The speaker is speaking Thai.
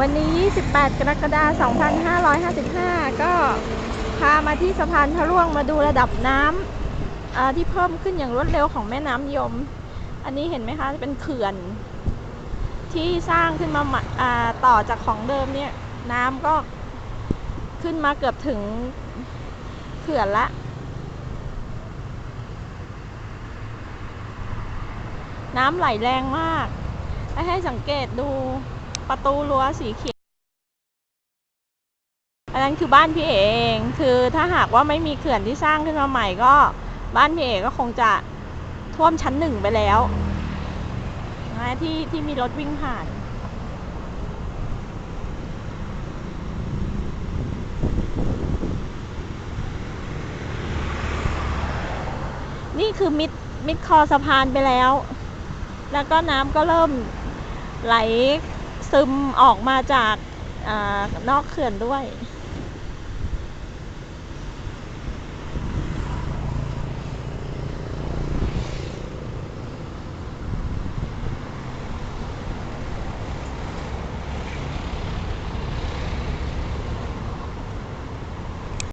วันนี้28กรกฎาคม 2555 ก็พามาที่สะพานพระร่วงมาดูระดับน้ำที่เพิ่มขึ้นอย่างรวดเร็วของแม่น้ำยม อันนี้เห็นไหมคะเป็นเขื่อน ที่สร้างขึ้นมามาต่อจากของเดิมเนี่ย น้ำก็ขึ้นมาเกือบถึงเขื่อนละน้ำไหลแรงมาก ให้สังเกตดู ประตูรั้วสีเขียวอันนั้นคือบ้านพี่เอเอง คือถ้าหากว่าไม่มีเขื่อนที่สร้างขึ้นมาใหม่ก็ บ้านพี่เอก็คงจะท่วมชั้นหนึ่งไปแล้วนะที่ที่มีรถวิ่งผ่านนี่คือมิดมิดคอสะพานไปแล้ว แล้วก็น้ำก็เริ่มไหล ซึมออกมาจากอนอกเขื่อนด้วย